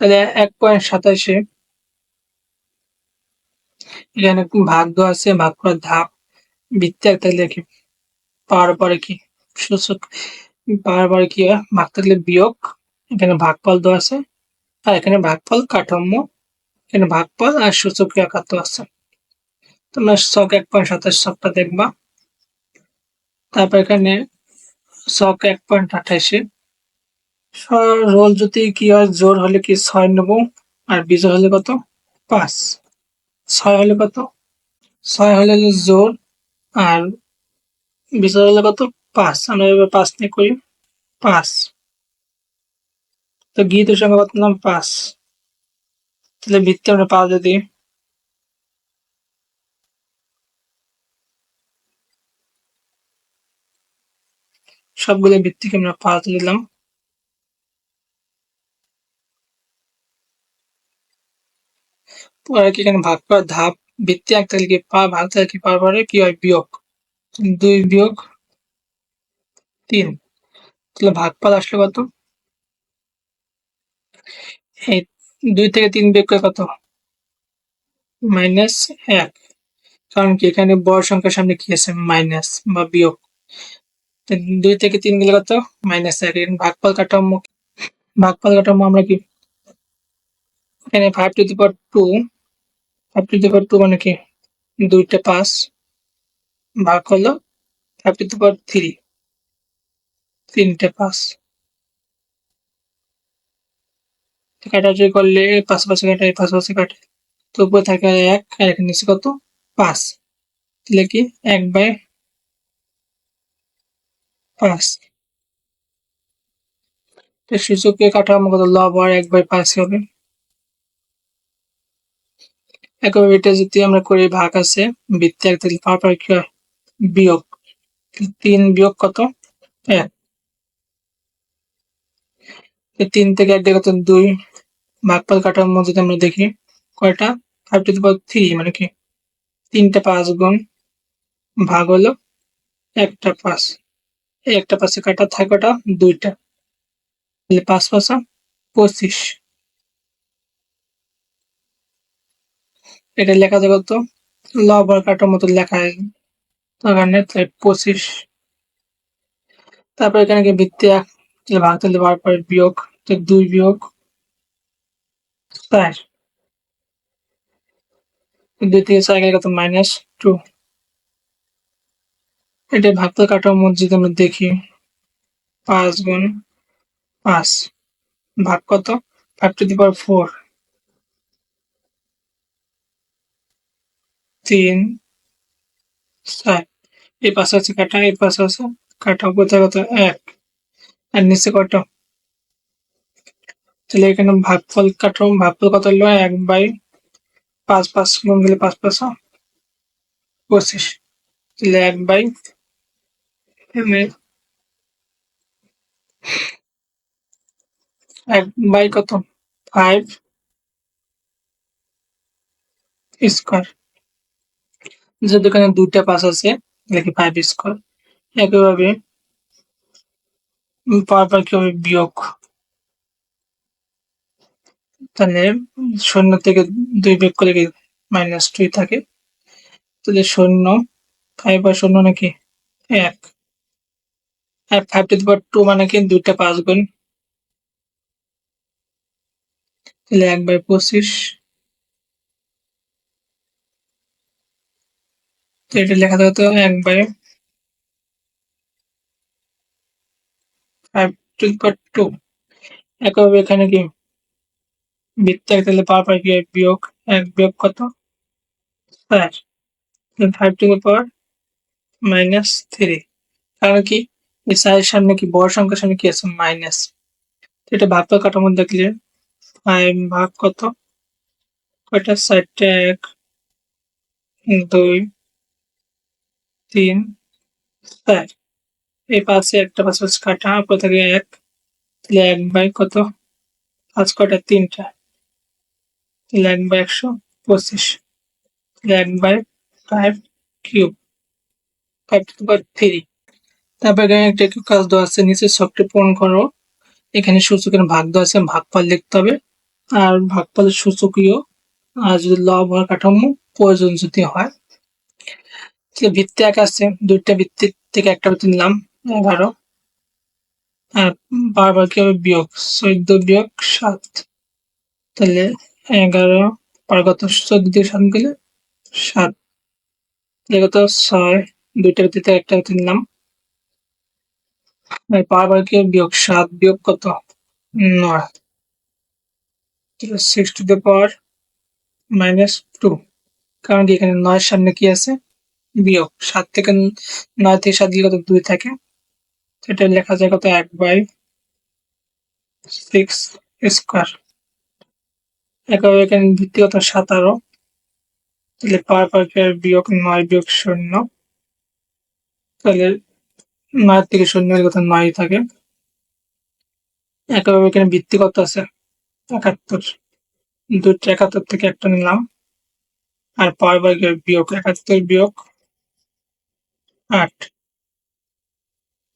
তাহলে এক পয়েন্ট সাতাশে। এখানে ভাগ দেওয়া আছে ভাগ করার ধাপ বৃত্তি একটা লিখি পাওয়ার পরে কি? সূচক পাওয়ার পরে কি? হয় ভাগ থাকলে বিয়োগ। এখানে ভাগফল দেওয়া আছে। আর এখানে ভাগফল কাঠাম্য এখানে ভাগফল আর সূচক একাত্তর আছে। তোমরা শখ এক পয়েন্ট সাতাশ শখটা দেখবা। তারপর এখানে শখ এক পয়েন্ট আঠাশে। রোল যদি কি হয়, জোর হলে কি ছয় নেব? আর বিজয় হলে কত? পাঁচ। ছয় হলে কত? ছয় হলে জোর, আর বিজয় হলে কত? পাঁচ। আমরা এবার পাঁচ নিয়ে করি। পাঁচ। তো গীতের সঙ্গে কত নাম পাঁচ। তাহলে ভিত্তি আমরা পাওয়া যদি সবগুলো ভিত্তিকে আমরা পাঁচ দিলাম পরে কি এখানে ভাগ করার ধাপ, ভিত্তি, এক কি পা, ভাগ কি পার পরে কি হয় বিয়োগ? দুই বিয়োগ তিন। তাহলে ভাগফল আসলে কত? এই দুই থেকে তিন বিয়োগ করে কত? মাইনাস এক। কারণ কি এখানে বড় সংখ্যার সামনে কি আছে? মাইনাস বা বিয়োগ। দুই থেকে তিন গেলে কত? মাইনাস এক। ভাগফল কাঠামো ভাগফল কাঠামো আমরা কি? এখানে five to the power two five to মানে কি দুইটা পাঁচ ভাগ হলো দি পাওয়ার থ্রি তিনটে পাঁচ। কাটাকাটি করলে পাঁচ পাশে কাটে পাঁচ পাশে কাটে তো উপরে থাকে এক, আর এখানে নিচে কত? পাঁচ। তাহলে কি? এক বাই পাঁচ। সূচকে কাঠামো কত? লব আর এক বাই পাঁচ হবে। একইভাবে এটা যদি আমরা করি, ভাগ আছে বৃত্তি এক তাহলে পাওয়ার পর বিয়োগ। তিন বিয়োগ কত? এক। তিন থেকে এক কত? দুই। ভাগফল কাঠামো যদি আমরা দেখি, কয়টা? ফাইভ টু থ্রি মানে কি? তিনটা পাঁচ গুণ ভাগ হলো একটা পাঁচ। একটা পাশে কাটা থাকে ওটা দুইটা। পাঁচ পাঁচা পঁচিশ। এটা লেখা যাবে তো লব আর কাটার মতো লেখা তাই পঁচিশ। তারপর এখানে কি ভিত্তি এক ভাগ তাহলে বার পরে বিয়োগ দুই বিয়োগ চার। দুই থেকে চার গেলে কত? Minus two. এটা ভাগফল কাটার মধ্যে যদি আমরা দেখি, পাঁচ গুণ পাঁচ, ভাগ কত? Five to the power four তিন, চার। এই পাশে আছে কাটা, এই পাশে আছে কাটা কোথায় কত? এক। আর নিচে কত? তাহলে এখানে ভাগফল কাটো, ভাগফল কত হলো? এক বাই পাঁচ পাঁচ গুণ দিলে পাঁচ পাঁচ পঁচিশ। তাহলে এক বাই এক বাই কত? Five square. যেহেতু এখানে দুইটা পাস আছে লিখি ফাইভ স্কোয়ার একইভাবে পর কি হবে বিয়োগ। তাহলে শূন্য থেকে দুই বিয়োগ করে মাইনাস টুই থাকে? তাহলে শূন্য ফাইভ আর শূন্য নাকি এক? আর ফাইভ টু পাওয়ার টু মানে কি দুইটা পাঁচ গুণ। তাহলে এক বাই পঁচিশ। এটা লেখা থাকতো এক by five to power two একইভাবে এখানে কি? বৃত্তে তাহলে পাওয়ার পাই কি? বিয়োগ এক, বিয়োগ কত? চার five to power minus three কারণ কি? এই চারের সামনে কি? বড় সংখ্যার সামনে কি আছে? মাইনাস এটা ভাগ কাঠামো দেখলে ফাইভ ভাগ কত? কয়টা? চারটে, এক, দুই তিন, চার। এই পাশে একটা পাঁচ কাটা, উপর থেকে এক, তাহলে এক বাই কত? পাঁচ কটা তিনটা। তাহলে এক বাই একশো পঁচিশ। তাহলে এক by five cube. Five power three তারপর এখানে একটা একটু কাজ দেওয়া আছে, নিচে ছকটি পূরণ করো। এখানে সূচকের ভাগ দেওয়া আছে, ভাগফল লিখতে হবে। আর ভাগফলের সূচকীয়, আর যদি লব হয় কাঠামো, প্রয়োজন যদি হয় ভিত্তি এক আছে। দুইটা ভিত্তির থেকে একটা ভিত্তি নিলাম, এগারো। বারবার কি হবে বিয়োগ? চোদ্দ বিয়োগ সাত। তাহলে এগারো আর কত? চোদ্দ থেকে সাত গেলে সাত। কত? ছয়। দুইটা ভিত্তিতে একটা ভিত্তি নিলাম। বারবার কি বিয়োগ? সাত বিয়োগ কত? নয়। Six to the power minus two কারণ কি এখানে নয়ের সামনে কি আছে? বিয়োগ সাত থেকে নয় থেকে সাত দিলে কত দুই থাকে? সেটা লেখা যায় কত? এক বাই সিক্স স্কোয়ার একবার এখানে ভিত্তি কত? সাতারো। তাহলে পার পার্কের বিয়োগ নয় বিয়োগ শূন্য। তাহলে নয় থেকে শূন্য কত? নয় থাকে। একইভাবে এখানে ভিত্তি কত আছে? একাত্তর। দুটো একাত্তর থেকে একটা নিলাম। আর পার বর্গের বিয়োগ। একাত্তর বিয়োগ আট।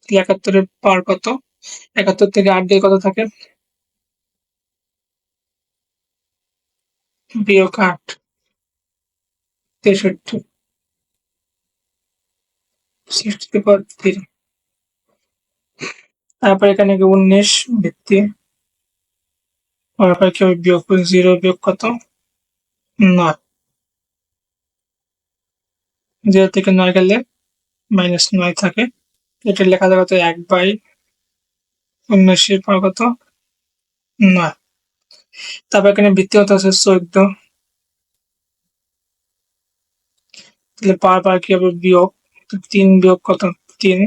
একাত্তরের পার কত? একাত্তর থেকে আট দিয়ে কত থাকে? বিয়োগ আট। তেষট্টি। তারপর এখানে উনিশ ভিত্তি। বিয়োগ জিরো, বিয়োগ কত? নয়। জিরো থেকে নয় গেলে মাইনাস নয় থাকে। এটা লেখা যাবে তো এক বাই উনিশের পর কত? নয় তারপর এখানে ভিত্তি কত আছে? চোদ্দ। তাহলে পার কি হবে? বিয়োগ। তিন বিয়োগ কত? তিন।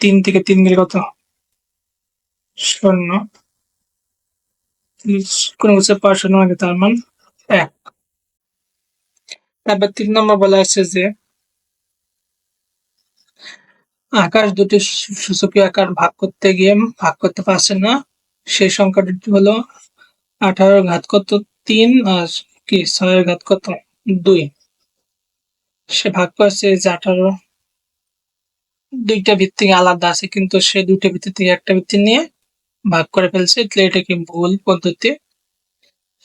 তিন থেকে তিন গেলে কত? শূন্য। কোন কিছু পার শূন্য মানে তার মান এক। তারপর তিন নম্বর বলা আছে যে আকাশ দুটি সূচকীয় আকার ভাগ করতে গিয়ে ভাগ করতে পারছে না। সেই সংখ্যা দুটি হলো আঠারো ঘাত কত? তিন আর কি? ছয়ের ঘাত কত? দুই। সে ভাগ করছে যে আঠারো। দুইটা ভিত্তি আলাদা আছে, কিন্তু সে দুইটা ভিত্তি থেকে একটা ভিত্তি নিয়ে ভাগ করে ফেলছে। এটা কি ভুল পদ্ধতি?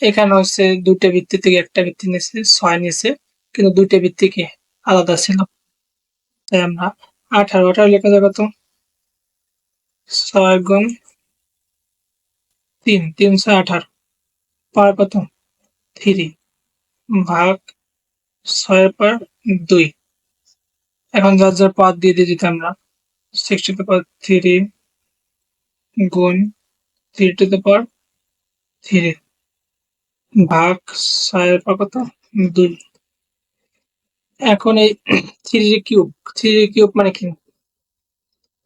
এখানে হচ্ছে দুইটা ভিত্তি থেকে একটা ভিত্তি নিয়েছে, ছয় নিয়েছে, কিন্তু দুইটা ভিত্তি কি আলাদা ছিল? তাই আমরা আঠারো আঠারো লেখা যাবে তো? ছয় গুণ তিন, তিনশো আঠারো। পার কত? থ্রি ভাগ ছয়ের পর দুই। এখন যার যার পদ দিয়ে দিয়ে দিতে আমরা। সিক্স টু পাওয়ার থ্রি গুণ three to the power three ভাগ ছয়ের পর কত? দুই। এখন এই থ্রি কিউব থ্রি কিউব মানে কি?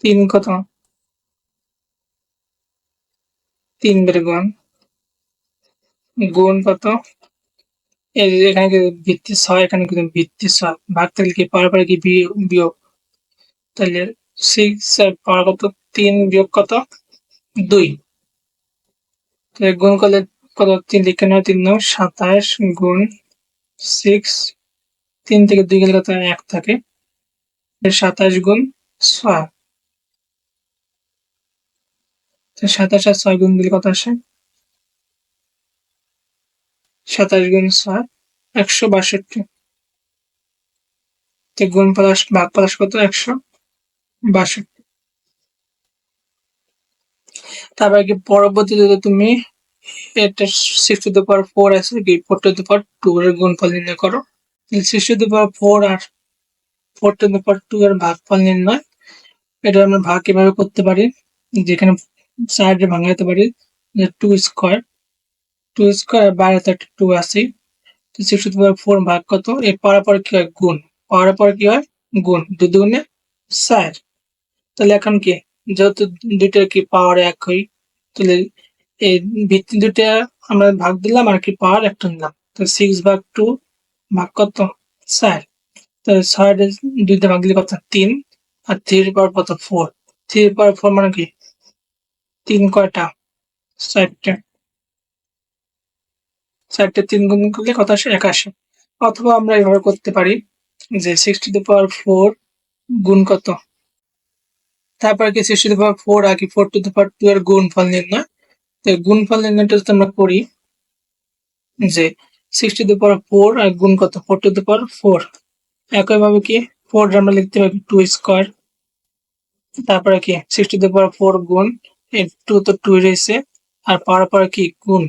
তিন কত? তিন বের গুণ। গুণ কত? এই এখানে ভিত্তি ছয় এখানে কিন্তু ভিত্তি ছয় ভাগ থাকলে কি? পাওয়ার পরে কি বিয়োগ? তাহলে সিক্স পাওয়ার কত? তিন বিয়োগ কত? দুই। গুণ করলে কত? তিন লিখে নেওয়া তিন নয় সাতাশ গুণ সিক্স তিন থেকে দুই গেলে কত? এক থাকে। সাতাশ গুণ ছয়। সাতাশ আর ছয় গুণ দিলে কত আসে? সাতাশ গুণ ছয়, একশো বাষট্টি। গুণ পলাশ ভাগ পলাশ কত? একশো বাষট্টি। তারপরে কি পরবর্তীতে তুমি এটা six to the power four আছে কি? Four to the power two এর গুণফল নির্ণয় করো। Six to power four R four to the power two এর ভাগফল নির্ণয়। এটা আমরা ভাগ কীভাবে করতে পারি, যেখানে সাইডে ভাঙাইতে পারি টু স্কোয়ার টু স্কোয়ার বাইরে তো একটা টু আছে তো সিক্স টু ফোর ভাগ কত? এর পর কি হয়? গুণ। পাওয়ার পর কি হয়? গুণ। দু দুগুণে চার তাহলে এখন কি? যেহেতু দুইটার কি পাওয়ার এক হই তাহলে এই ভিত্তি দুটা আমরা ভাগ দিলাম আর কি পাওয়ার একটা নিলাম। তো সিক্স ভাগ টু ভাগ কত? চার তাহলে ছয় দুইটা ভাগ দিলে কত? তিন। আর থ্রির পাওয়ার কত? ফোর থ্রির পাওয়ার ফোর মানে কি? তিন কয়টা? চারটে। চারটে তিন গুণ করলে কত আসে? একাশি। অথবা আমরা এভাবে করতে পারি যে সিক্সটি টু পাওয়ার ফোর গুণ কত? তারপর কি সিক্সটি টু পাওয়ার ফোর আর কি? ফোর টু পাওয়ার টু এর গুণ ফল নির্ণয়। তো গুণ ফল নির্ণয়টা যদি আমরা করি যে six to the power four আর গুণ কত? Four to the power four একইভাবে কি? ফোর আমরা লিখতে পারি টু স্কোয়ার তারপরে কি? Sixty to the power four গুণ, এই টু তো টু রয়েছে। আর পাওয়ার পরে কি? গুণ।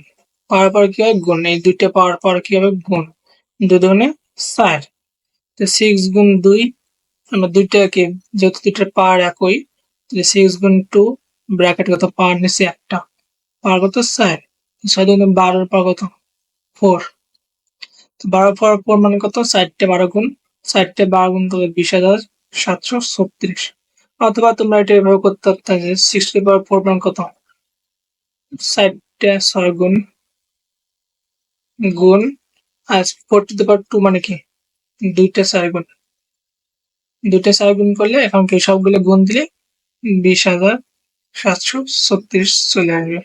পাওয়ার পরে কি হয়? গুণ। এই দুইটা পাওয়ার পরে কি হবে? গুণ। দুই দুগুণে চার। তো সিক্স গুণ দুই, আমরা দুইটা কি? যেহেতু দুইটার পাওয়ার একই সিক্স গুণ টু ব্র্যাকেট কত? পাওয়ার নিচে একটা। পাওয়ার কত? চার। ছয় বারোর পাওয়ার কত? ফোর বারো পাওয়ার ফোর মানে কত? চারটে বারো গুণ। চারটে বারো গুণ তাহলে বিশ হাজার সাতশো ছত্রিশ। অথবা তোমরা এটা এভাবে করতে পারতে যে সিক্সটি পাওয়ার ফোর মানে কত? চারটে ছয় গুণ গুণ, আর ফোর টু পাওয়ার টু মানে কি? দুইটা চার গুণ। দুইটা চার গুণ করলে এখন কি সবগুলো গুণ দিলে বিশ হাজার সাতশো ছত্রিশ চলে আসবে।